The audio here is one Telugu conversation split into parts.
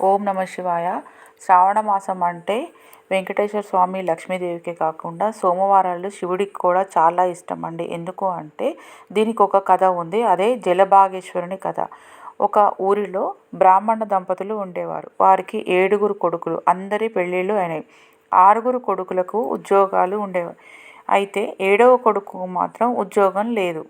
ఓం నమ శివాయ. శ్రావణ మాసం అంటే వెంకటేశ్వర స్వామి లక్ష్మీదేవికే కాకుండా సోమవారాలు శివుడికి కూడా చాలా ఇష్టం అండి. ఎందుకు అంటే దీనికి ఒక కథ ఉంది. అదే జలభాగేశ్వరుని కథ. ఒక ఊరిలో బ్రాహ్మణ దంపతులు ఉండేవారు. వారికి ఏడుగురు కొడుకులు. అందరి పెళ్ళిళ్ళు అయినాయి. ఆరుగురు కొడుకులకు ఉద్యోగాలు ఉండేవి. అయితే ఏడవ కొడుకు మాత్రం ఉద్యోగం లేదు.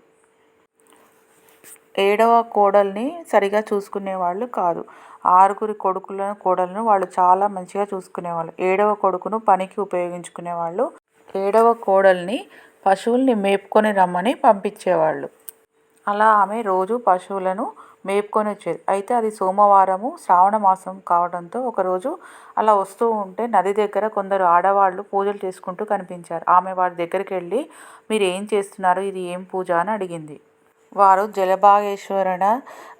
ఏడవ కోడల్ని సరిగా చూసుకునేవాళ్ళు కాదు. ఆరుగురి కొడుకులను కోడలను వాళ్ళు చాలా మంచిగా చూసుకునేవాళ్ళు. ఏడవ కొడుకును పనికి ఉపయోగించుకునేవాళ్ళు. ఏడవ కోడల్ని పశువుల్ని మేపుకొని రమ్మని పంపించేవాళ్ళు. అలా ఆమె రోజు పశువులను మేపుకొని వచ్చేది. అయితే అది సోమవారము శ్రావణ మాసం కావడంతో ఒకరోజు అలా వస్తూ ఉంటే నది దగ్గర కొందరు ఆడవాళ్ళు పూజలు చేసుకుంటూ కనిపించారు. ఆమె వారి దగ్గరికి వెళ్ళి మీరు ఏం చేస్తున్నారు? ఇది ఏం పూజ? అని అడిగింది. వారు జలభాగేశ్వరుడ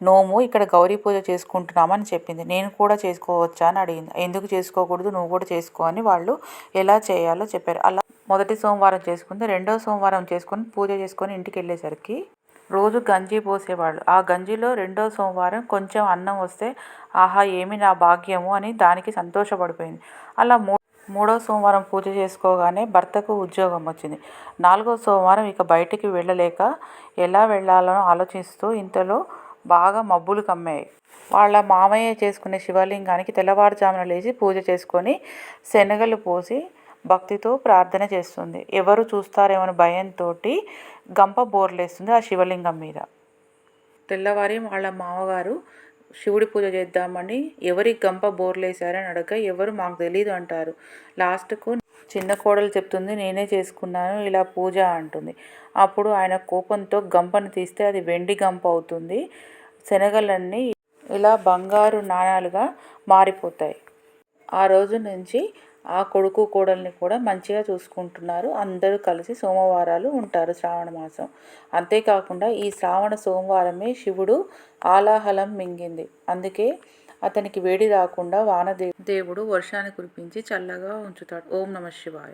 నోము ఇక్కడ గౌరీ పూజ చేసుకుంటున్నామని చెప్పింది. నేను కూడా చేసుకోవచ్చా అని అడిగింది. ఎందుకు చేసుకోకూడదు? నువ్వు కూడా చేసుకో అని వాళ్ళు ఎలా చేయాలో చెప్పారు. అలా మొదటి సోమవారం చేసుకుంది. రెండో సోమవారం చేసుకొని పూజ చేసుకొని ఇంటికి వెళ్ళేసరికి రోజు గంజి పోసేవాళ్ళు. ఆ గంజిలో రెండో సోమవారం కొంచెం అన్నం వస్తే ఆహా ఏమి నా భాగ్యము? అని దానికి సంతోషపడిపోయింది. అలా మూ మూడో సోమవారం పూజ చేసుకోగానే భర్తకు ఉద్యోగం వచ్చింది. నాలుగో సోమవారం ఇక బయటికి వెళ్ళలేక ఎలా వెళ్ళాలనో ఆలోచిస్తూ ఇంతలో బాగా మబ్బులు కమ్మాయి. వాళ్ళ మామయ్య చేసుకునే శివలింగానికి తెల్లవారుజామున లేచి పూజ చేసుకొని శనగలు పోసి భక్తితో ప్రార్థన చేస్తుంది. ఎవరు చూస్తారేమో భయంతో గంప బోర్లేస్తుంది ఆ శివలింగం మీద. తెల్లవారి వాళ్ళ మామగారు శివుడి పూజ చేద్దామని ఎవరి గంప బోర్లేశారని అడగ ఎవరు మాకు తెలియదు అంటారు. లాస్ట్కు చిన్న కోడలు చెప్తుంది నేనే చేసుకున్నాను ఇలా పూజ అంటుంది. అప్పుడు ఆయన కోపంతో గంపను తీస్తే అది వెండి గంప అవుతుంది. శనగలన్నీ ఇలా బంగారు నాణాలుగా మారిపోతాయి. ఆ రోజు నుంచి ఆ కొడుకు కోడల్ని కూడా మంచిగా చూసుకుంటున్నారు. అందరూ కలిసి సోమవారాలు ఉంటారు శ్రావణ మాసం. అంతేకాకుండా ఈ శ్రావణ సోమవారమే శివుడు ఆలాహలం మింగింది. అందుకే అతనికి వేడి రాకుండా వానదే దేవుడు వర్షాన్ని కురిపించి చల్లగా ఉంచుతాడు. ఓం నమ శివాయ.